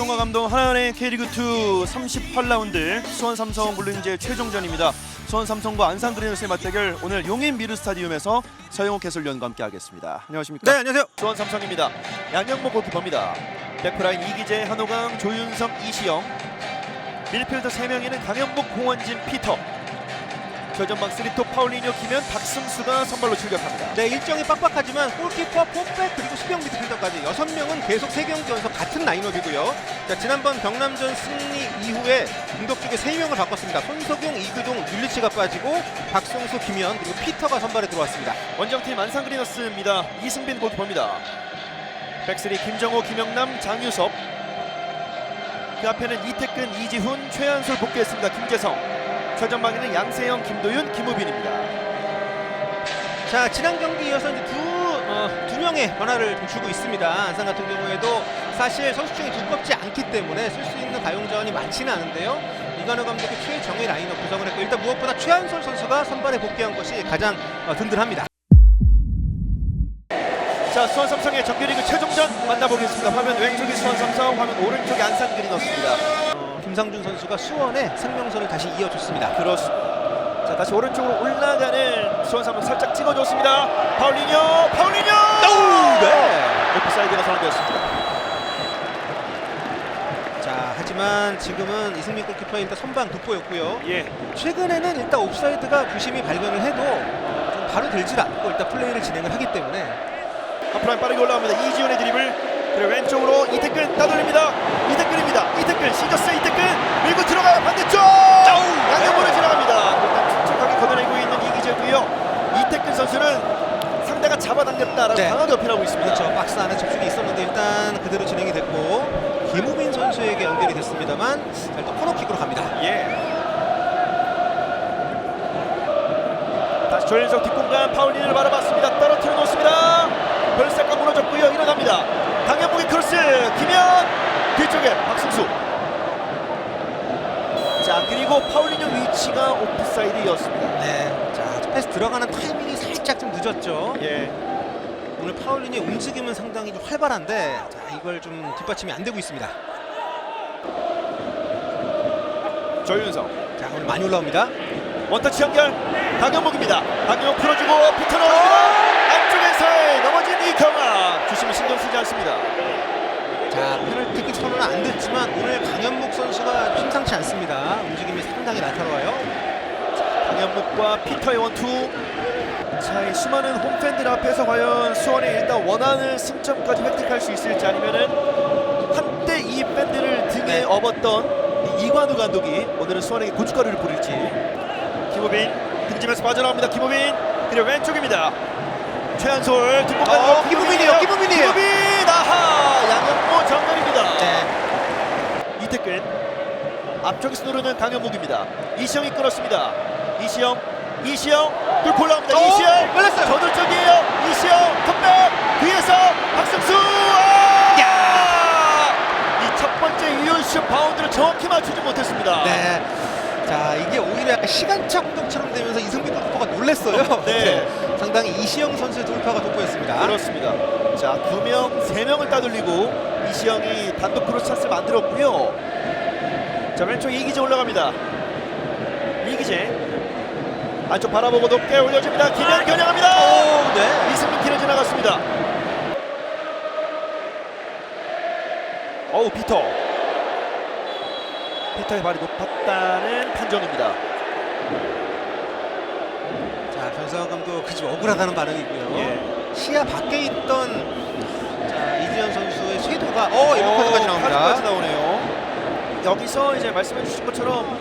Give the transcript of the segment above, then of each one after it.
활동가 감독 하나은행 K리그2 38라운드 수원 삼성 물린제 최종전입니다. 수원 삼성과 안산 그리너스의 맞대결 오늘 용인 미르 스타디움에서 서영욱 해설위원과 함께 하겠습니다. 안녕하십니까? 네 안녕하세요. 수원 삼성입니다. 양영모 골키퍼입니다. 백프라인 이기재, 한호강, 조윤성, 이시영 밀필더 3명에는 강현복, 홍원진, 피터 최전방 스리토 파울리뇨 키면 박승수가 선발로 출격합니다. 네 일정이 빡빡하지만 골키퍼, 포백 그리고 수비형 미드필더까지 여섯 명은 계속 세 경기 연속 같은 라인업이고요. 자 지난번 경남전 승리 이후에 공격 쪽에 세 명을 바꿨습니다. 손석용, 이규동, 율리치가 빠지고 박성수, 김현 그리고 피터가 선발에 들어왔습니다. 원정팀 안산 그리너스입니다. 이승빈 골키퍼입니다. 백스리 김정호, 김영남, 장유섭 그 앞에는 이태근, 이지훈, 최한솔 복귀했습니다. 김재성 최전방에는 양세형, 김도윤, 김우빈입니다. 자 지난 경기 이어서 이제 두, 어, 두 명의 변화를 좀 주고 있습니다. 안산 같은 경우에도 사실 선수층이 두껍지 않기 때문에 쓸 수 있는 가용자원이 많지는 않은데요. 이관우 감독이 최정의 라인업 구성을 했고 일단 무엇보다 최한솔 선수가 선발에 복귀한 것이 가장 어, 든든합니다. 자 수원 삼성의 정규리그 최종전 만나보겠습니다. 화면 왼쪽이 수원 삼성, 화면 오른쪽이 안산 그리너스입니다. 어, 김상준 선수가 수원의 생명선을 다시 이어줬습니다. 그렇습니다. 자 다시 오른쪽으로 올라가는 수원 삼성 살짝 찍어줬습니다. 파울리뇨, 파울리뇨. 네. 오프사이드가 선언되었습니다. 자 하지만 지금은 이승민 골키퍼 일단 선방 돋보였고요. 예, 최근에는 일단 옵사이드가 부심이 발견을 해도 어, 좀 바로 들질 않고 일단 플레이를 진행을 하기 때문에 앞으로 빠르게 올라갑니다. 이지훈의 드리블. 그리고 왼쪽으로 이태근 따돌립니다. 이태근입니다. 이태근 시저스 이태근 밀고 들어가요 반대쪽. 양념으로 지나갑니다. 일단 촉촉하게 걷어내고 있는 이기재고요. 이태근 선수는 상대가 잡아당겼다라고 네. 강하게 어필하고 있습니다. 그렇죠. 박스 안에 접촉이 있었는데 일단 그대로 진행이 됐고 김우빈 선수에게 연결이 됐습니다만 자, 일단 코너킥으로 갑니다. 예. 조현석 뒷공간 파울린을 바라봤습니다. 떨어뜨려 놓습니다. 별세가 무너졌고요. 일어납니다. 강현복의 크로스 김현 뒤쪽에 박승수. 자 그리고 파울리뇨 위치가 오프사이드였습니다. 네. 자 패스 들어가는 타이밍이 살짝 좀 늦었죠. 예. 오늘 파울린의 움직임은 상당히 좀 활발한데 자, 이걸 좀 뒷받침이 안 되고 있습니다. 조윤성 자 오늘 많이 올라옵니다. 원터치 연결 강현복입니다. 강현복 풀어주고 피터 넣어줍니다. 안쪽에서 넘어진 이경아 주심이 신경 쓰지 않습니다. 자 페널티킥 선언은 안 됐지만 오늘 강현묵 선수가 심상치 않습니다. 움직임이 상당히 날카로워요. 강현묵과 피터의 원투 자, 이 수많은 홈팬들 앞에서 과연 수원이 일단 원하는 승점까지 획득할 수 있을지 아니면은 한때 이 팬들을 등에 네. 업었던 이 이관우 감독이 오늘은 수원에게 고춧가루를 뿌릴지 김우빈 등짐에서 빠져나옵니다 김우빈 그리고 왼쪽입니다 최한솔 뒷공간 어, 김우빈이에요, 김우빈이에요. 김우빈 아하 양현모 정면입니다 네. 이태근 앞쪽에서 누르는 강현묵입니다. 이시영이 끌었습니다. 이시영, 이시영 뚫고 올라옵니다. 어, 이시영 걸렸어요. 저돌적이에요. 이시영 컵백 뒤에서 박승수. 아! 이첫 번째 유효슛 바운드를 정확히 맞추지 못했습니다. 네. 자 이게 오히려 약간 시간차 공격처럼 되면서 이승민 골키퍼가 놀랐어요. 네. 상당히 이시영 선수의 돌파가 돋보였습니다. 그렇습니다. 자, 두 명, 세 명을 따돌리고 이시영이 단독 크로스 찬스를 만들었고요. 자, 왼쪽 이기재 올라갑니다. 이기재 안쪽 바라보고 높게 올려줍니다. 김현 겨냥합니다. 오, 네. 이승민 길어 지나갔습니다. 어우 피터. 피터의 발이 높았다는 판정입니다. 자 변상훈 감독 그좀 억울하다는 반응이고요. 예. 시야 밖에 있던 자 이지현 선수의 쇄도가 어 이런 카드까지 나옵니다. 카드까지 나오네요. 여기서 이제 말씀해 주신 것처럼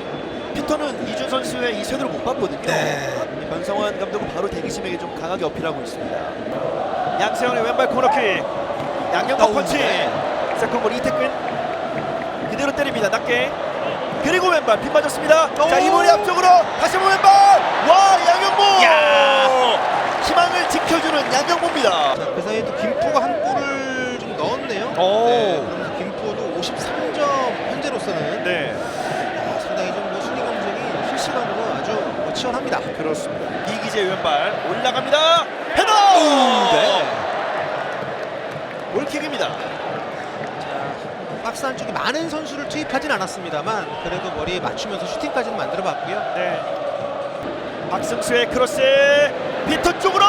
피터는 이준 선수의 이 쇄도를 못 봤거든요. 네. 이 변성환 감독은 바로 대기심에게 좀 강하게 어필하고 있습니다. 양세형의 왼발 코너킥, 양영복 어우, 펀치, 네. 세컨볼 이태근 그대로 때립니다. 낮게 그리고 왼발 빗 맞았습니다. 자 오. 이번에 앞쪽으로 다시 한번 왼발 와 양영복 야. 희망을 지켜주는 양영복입니다. 자, 그 사이에 또 김포가 한 골을 좀 넣었네요. 오. 네, 그러면서 김포도 53점 현재로서는 네. 아, 상당히 좀뭐 순위 경쟁이 실시간으로 아주 뭐 치열합니다. 그렇습니다. 이기재 왼발 올라갑니다. 헤더! 네. 골킥입니다. 자, 박스 안쪽에 많은 선수를 투입하진 않았습니다만 그래도 머리에 맞추면서 슈팅까지는 만들어 봤고요. 네. 박승수의 크로스 비터 쪽으로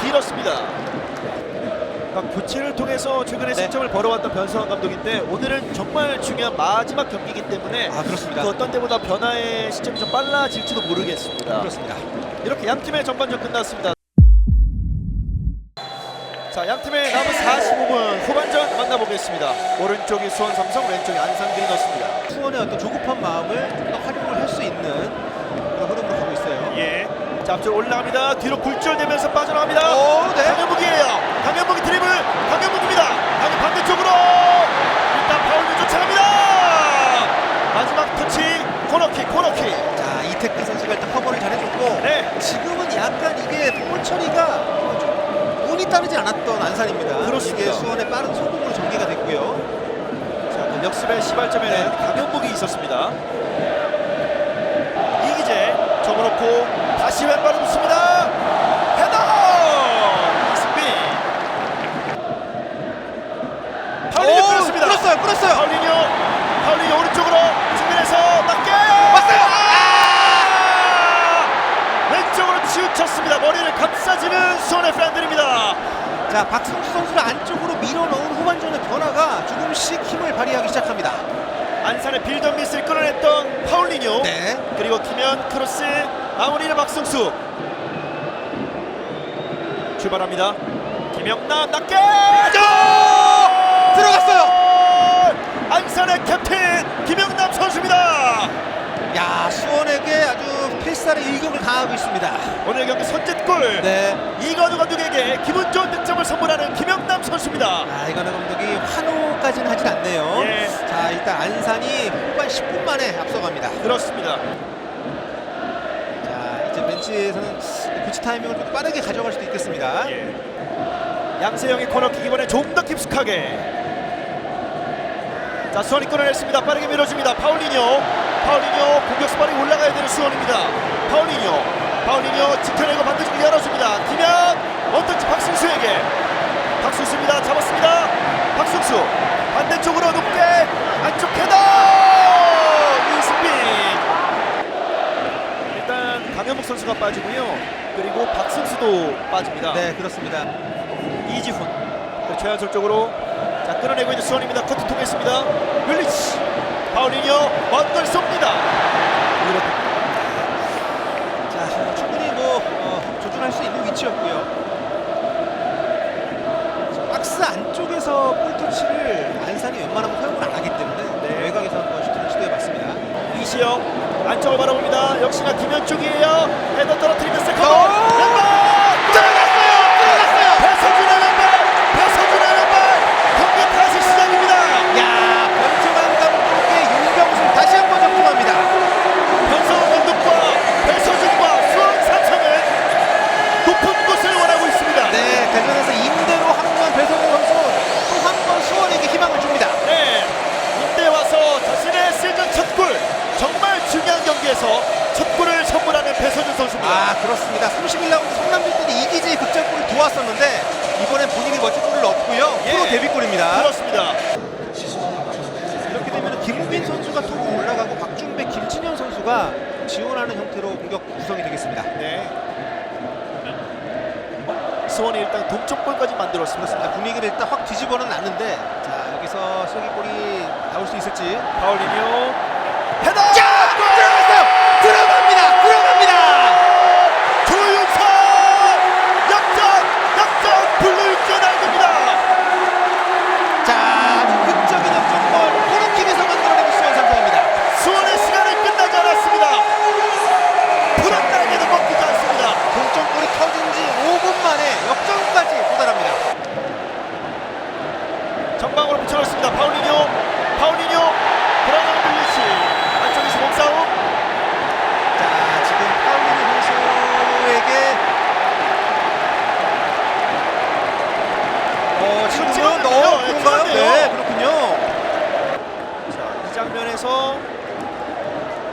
길었습니다. 그러니까 교체를 통해서 최근에 네. 승점을 벌어왔던 변성환 감독인데 오늘은 정말 중요한 마지막 경기이기 때문에 아 그렇습니다. 그 어떤 때보다 변화의 시점이 좀 빨라질지도 모르겠습니다. 그렇습니다. 이렇게 양 팀의 전반전 끝났습니다. 자, 양 팀의 남은 45분 후반전 만나보겠습니다. 오른쪽이 수원 삼성, 왼쪽이 안산 그리너스입니다. 수원의 어떤 조급한 마음을 좀 더 활용을 할 수 있는 그런 흐름으로 가고 있어요. 예. 자, 앞쪽 올라갑니다. 뒤로 굴절되면서 빠져나갑니다. 오, 네. 강현묵이에요. 강현묵이 드리블. 강현묵입니다. 강현 반대쪽으로 일단 파울을 쫓아갑니다. 마지막 터치 코너킥, 코너킥. 자 이태근 선수가 일단 커버를 잘해줬고 네. 지금은 약간 이게 볼 처리가 좀 운이 따르지 않았던 안산입니다. 그렇습니다. 수원의 빠른 소금으로 전개가 됐고요. 자, 그 역습의 시발점에는 네. 강현묵이 있었습니다. 이기재 접어놓고 다시 왼발을 붙습니다. 헤더! 끌었어요, 끌었어요. 파울리뉴, 파울리뉴 오른쪽으로 측면에서 낮게. 왔어요. 아! 치우쳤습니다. 머리를 감싸지는 수원의 팬들입니다. 자 박성수 선수를 안쪽으로 밀어넣은 후반전의 변화가 조금씩 힘을 발휘하기 시작합니다. 안산의 빌던 미스를 끌어냈던 파울리뉴. 네. 그리고 김현 크로스 마무리는 박승수 출발합니다 김영남 낮게 들어갔어요. 안산의 캡틴 김영남 선수입니다 야 수원에게 아주 필살의 일격을 가하고 있습니다. 오늘 경기 선제골 네. 이건우 감독에게 기분 좋은 득점을 선물하는 김영남 선수입니다 아 이거는 감독이 환호까지는 하진 않네요. 예. 자 일단 안산이 후반 10분 만에 앞서갑니다. 그렇습니다 자 이제 벤치에서는 교체 타이밍을 좀 빠르게 가져갈 수도 있겠습니다. 예. 양세형의 코너킥 이번에 좀 더 깊숙하게 자 수원이 끌어냈습니다 빠르게 밀어줍니다 파울리뇨 파울리뇨 공격 스발이 올라가야 되는 수원 입니다. 파울리뇨 파울리뇨 지켜내고 반대쪽으로 열어줍니다. 김현! 언더치 박승수에게. 박승수입니다. 잡았습니다. 박승수. 반대쪽으로 높게. 안쪽 헤더! 이승빈! 일단 강현목 선수가 빠지고요. 그리고 박승수도 빠집니다. 네 그렇습니다. 이지훈. 그리고 최한솔 쪽으로. 자 끌어내고 있는 수원입니다. 커트 통했습니다. 윌리치. 파울리뇨 먼걸 쏩니다 이렇게 자 충분히 뭐 어, 조준할 수 있는 위치였고요. 자, 박스 안쪽에서 볼 터치를 안산이 웬만하면 허용을 안 하기 때문에 네. 외곽에서 한번 슈팅을 시도해봤습니다. 이시영 안쪽을 바라봅니다 역시나 김현 쪽이에요 헤더 떨어뜨리는 세컨드 경기에서 첫 골을 선물하는 배서준 선수입니다. 아 그렇습니다. 31라운드 성남빌들이 이기지 극장골을 도왔었는데 이번엔 본인이 멋진 골을 넣었고요. 예. 프로 데뷔골입니다. 그렇습니다. 이렇게 되면 김우빈 선수가 톱으로 올라가고 박준배, 김진현 선수가 지원하는 형태로 공격 구성이 되겠습니다. 네. 수원이 일단 동점골까지 만들었습니다. 분위기를 일단 확 뒤집어는 놨는데 자 여기서 쐐기골이 나올 수 있을지 파울리뉴 헤더!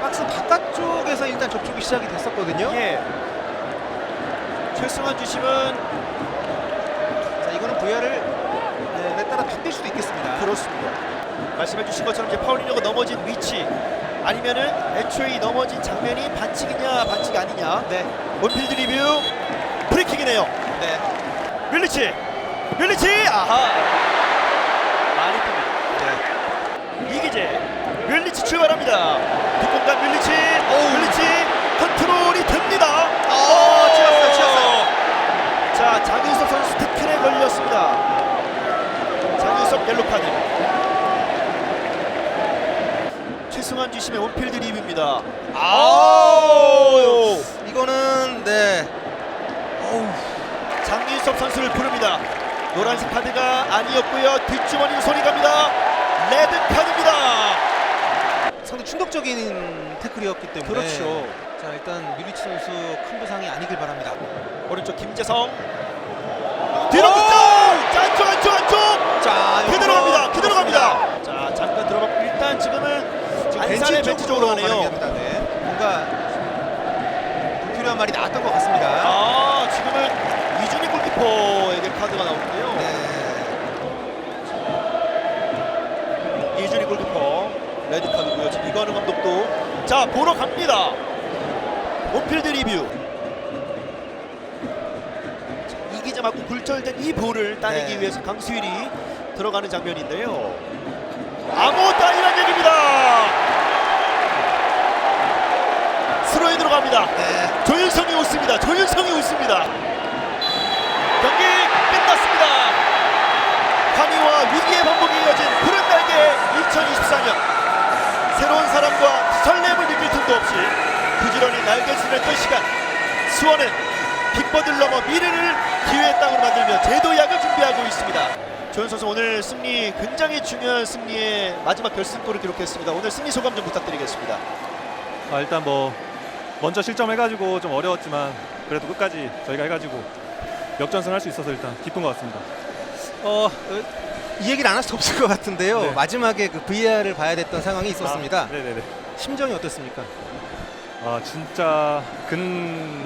박스 바깥쪽에서 일단 접촉이 시작이 됐었거든요. 예. 최승환 주심은 자 이거는 VR을 네, 따라 바뀔 수도 있겠습니다. 그렇습니다. 말씀해 주신 것처럼 이제 파울리노가 넘어진 위치 아니면은 애초에 이 넘어진 장면이 반칙이냐 반칙이 아니냐. 네, 원필드 리뷰 프리킥이네요. 네. 밀리치, 밀리치, 아하. 많이 뜹니다. 네. 이기재, 밀리치 출발합니다. 뒷공간 밀리치, 밀리치 컨트롤이 됩니다. 어, 치였어요, 치였어요. 자, 장윤석 선수 태클에 걸렸습니다. 장윤석 옐로 카드. 최승환 주심의 원필드 리뷰입니다. 아우! 이거는 네. 어우, 장윤석 선수를 부릅니다. 노란색 카드가 아니었고요. 뒷주머니로 손이 갑니다. 레드 카드입니다. 충격적인 태클이었기 때문에 그렇죠. 자 일단 밀리치 선수 큰 부상이 아니길 바랍니다. 오른쪽 김재성 뒤로 붙죠. 자, 안쪽 안쪽 안쪽. 자 그대로 갑니다. 그대로. 갑니다. 자 잠깐 들어봤고 일단 지금은 지금 안산의 벤치 쪽으로 가네요. 네. 뭔가 불필요한 말이 나왔던 것 같습니다. 아 지금은 이준희 골키퍼에게 카드가 나오는데요. 네. 레드 카드고요. 지금 이관우 감독도 자 보러 갑니다. 원필드 리뷰. 자, 이기자 맞고 굴절된 이 볼을 따내기 네. 위해서 강수일이 들어가는 장면인데요. 아무것도 아니란 얘기입니다. 스로에 들어갑니다. 네. 조윤성이 웃습니다. 조윤성이 웃습니다. 경기 끝났습니다. 환희와 위기의 반복이 이어진 푸른 날개 2024년 새로운 사람과 틈도 없이 부지런히 날개짓을 했던 시간 수원은 빅버들 넘어 미래를 기회의 땅으로 만들며 제도약을 준비하고 있습니다. 조현 선수 오늘 승리 굉장히 중요한 승리의 마지막 결승골을 기록했습니다. 오늘 승리 소감 좀 부탁드리겠습니다. 아, 일단 뭐 먼저 실점해가지고 좀 어려웠지만 그래도 끝까지 저희가 해가지고 역전승할 수 있어서 일단 기쁜 것 같습니다. 어, 어, 이 얘기를 안 할 수 없을 것 같은데요. 네. 마지막에 그 VR을 봐야 됐던 상황이 있었습니다. 아, 네네네. 심정이 어땠습니까? 아 진짜 근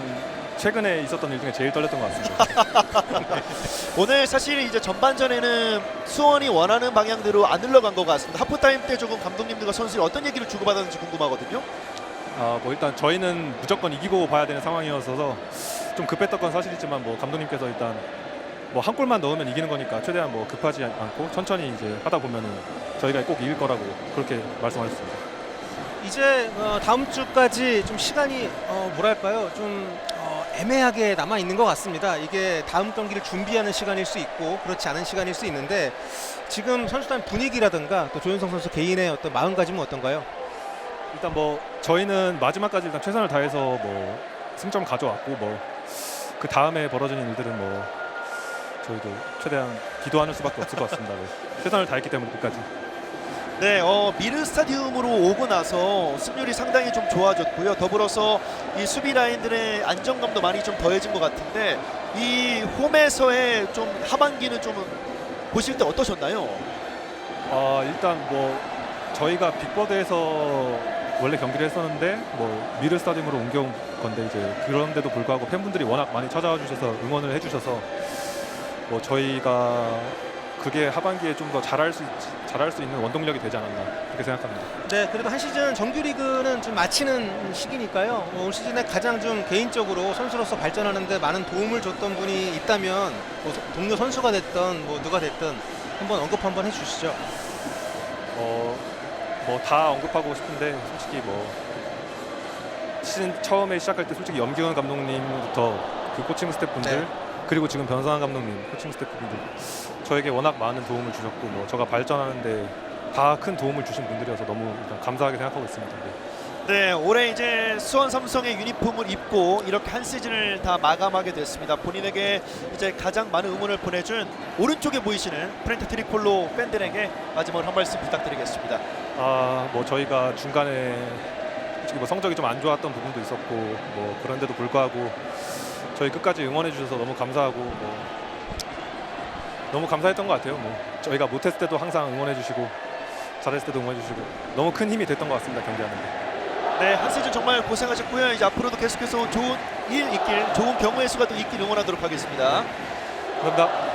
최근에 있었던 일 중에 제일 떨렸던 것 같습니다. 오늘 사실 이제 전반전에는 수원이 원하는 방향대로 안 흘러간 것 같습니다. 하프타임 때 조금 감독님들과 선수들이 어떤 얘기를 주고받았는지 궁금하거든요. 아, 뭐 일단 저희는 무조건 이기고 봐야 되는 상황이어서 좀 급했던 건 사실이지만 뭐 감독님께서 일단 뭐 한 골만 넣으면 이기는 거니까 최대한 뭐 급하지 않고 천천히 이제 하다 보면은 저희가 꼭 이길 거라고 그렇게 말씀하셨습니다. 이제 어, 다음 주까지 좀 시간이 어, 뭐랄까요 좀 어, 애매하게 남아 있는 것 같습니다. 이게 다음 경기를 준비하는 시간일 수 있고 그렇지 않은 시간일 수 있는데 지금 선수단 분위기라든가 또 조윤성 선수 개인의 어떤 마음가짐은 어떤가요? 일단 뭐 저희는 마지막까지 일단 최선을 다해서 뭐 승점 가져왔고 뭐 그 다음에 벌어지는 일들은 뭐 저희도 최대한 기도하는 수밖에 없을 것 같습니다. 네. 최선을 다했기 때문에 끝까지. 네, 어, 미르 스타디움으로 오고 나서 승률이 상당히 좀 좋아졌고요. 더불어서 이 수비 라인들의 안정감도 많이 좀 더해진 것 같은데 이 홈에서의 좀 하반기는 좀 보실 때 어떠셨나요? 아 일단 뭐 저희가 빅버드에서 원래 경기를 했었는데 뭐 미르 스타디움으로 옮겨온 건데 이제 그런데도 불구하고 팬분들이 워낙 많이 찾아와 주셔서 응원을 해주셔서 뭐 저희가 그게 하반기에 좀 더 잘할 수 있, 잘할 수 있는 원동력이 되지 않았나 그렇게 생각합니다. 네, 그래도 한 시즌 정규리그는 좀 마치는 시기니까요. 어, 올 시즌에 가장 좀 개인적으로 선수로서 발전하는데 많은 도움을 줬던 분이 있다면 뭐 소- 동료 선수가 됐던 뭐 누가 됐든 한번 언급 한번 해주시죠. 어, 뭐다 언급하고 싶은데 솔직히 뭐 시즌 처음에 시작할 때 솔직히 염기훈 감독님부터 그 코칭 스태프분들 네. 그리고 지금 변상환 감독님 코칭 스태프분들 저에게 워낙 많은 도움을 주셨고 뭐 저가 발전하는데 다 큰 도움을 주신 분들이어서 너무 일단 감사하게 생각하고 있습니다. 네. 네, 올해 이제 수원 삼성의 유니폼을 입고 이렇게 한 시즌을 다 마감하게 됐습니다. 본인에게 이제 가장 많은 응원을 보내준 오른쪽에 보이시는 프렌트 트리콜로 팬들에게 마지막으로 한 말씀 부탁드리겠습니다. 아, 뭐 저희가 중간에 솔직히 뭐 성적이 좀 안 좋았던 부분도 있었고 뭐 그런데도 불구하고 저희 끝까지 응원해 주셔서 너무 감사하고 뭐 너무 감사했던 것 같아요. 뭐 저희가 못했을 때도 항상 응원해 주시고 잘했을 때도 응원해 주시고 너무 큰 힘이 됐던 것 같습니다 경기하는데. 네, 한 시즌 정말 고생하셨고요. 이제 앞으로도 계속해서 좋은 일 있길, 좋은 경우의 수가 또 있길 응원하도록 하겠습니다. 감사합니다.